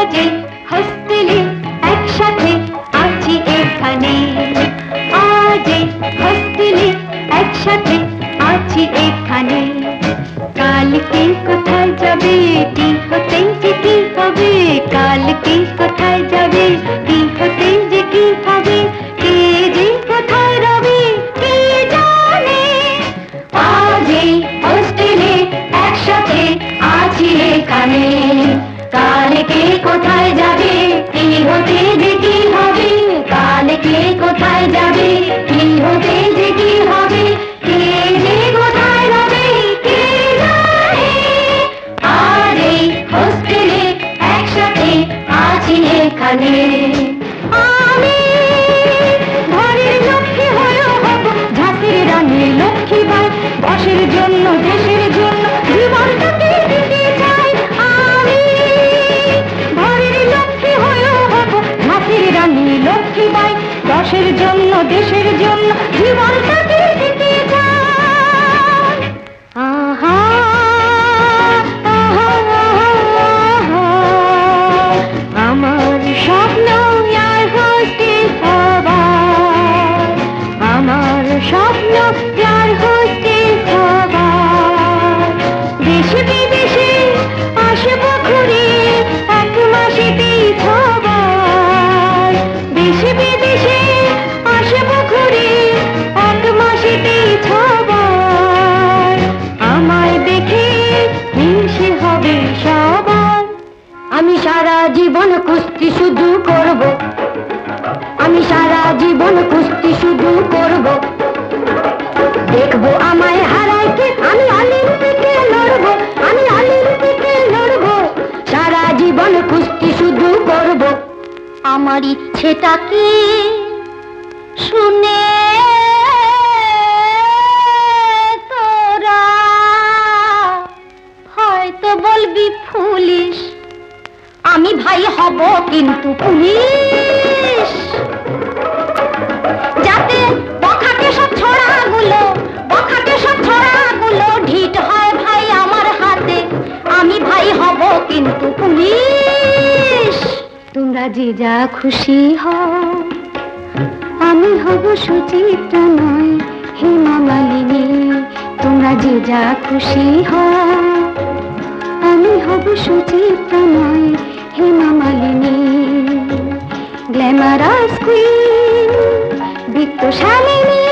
এই হোস্টেলে একসাথে আছি এখানে। আজে হোস্টেলে একসাথে আছি এখানে। কালকে কোথায় যাবে কি হতে এখানে। আমি হিংসে হবে সবার। আমি সারা জীবন কুস্তি শুধু করব। আমি সারা জীবন কুস্তি শুধু করব। দেখব আমায় হারাইতে আমি অলিম্পিকে লড়ব। আমি অলিম্পিকে লড়ব। সারা জীবন কুস্তি শুধু করব। আমার ইচ্ছেটাকে শুনে বলবি ফুলিশ? আমি ভাই হব কিন্তু পুলিশ। যাতে সব ছড়াগুলো সব ছড়াগুলো ঢিট হয় ভাই আমার হাতে, আমি ভাই হব কিন্তু পুলিশ। তোমরা যে যা খুশি হও, আমি হব সুচিত্রা নয়, হেমা মালিনী। তোমরা যে যা খুশি হও আমি হব সুচিত্রা নয় হেমা মালিনী। গ্ল্যামারাস কুইন বিত্তশালিনী।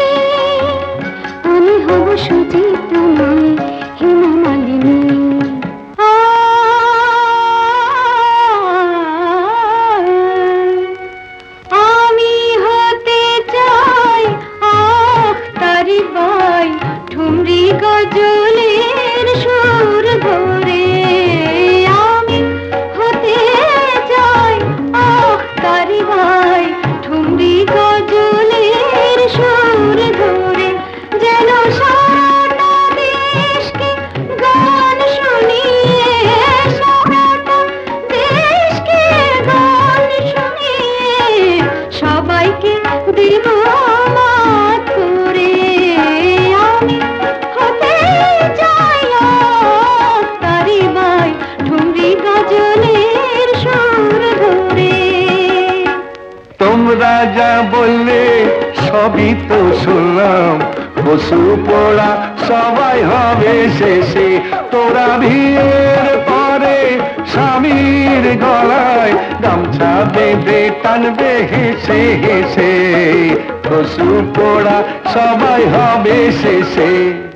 আমি হব সুচিত্রা নয় হেমা মালিনী। আমি হতে চাই আখতারি বাই, ঠুমরি গজলের যা বললে, সবই তো শুনলাম। পশু পোড়া সবাই হবে শেষে। তোরা ভিড় পরে স্বামীর গলায় গামছা বেঁধে টানবে হেসে হেসে। পশু পোড়া সবাই হবে শেষে।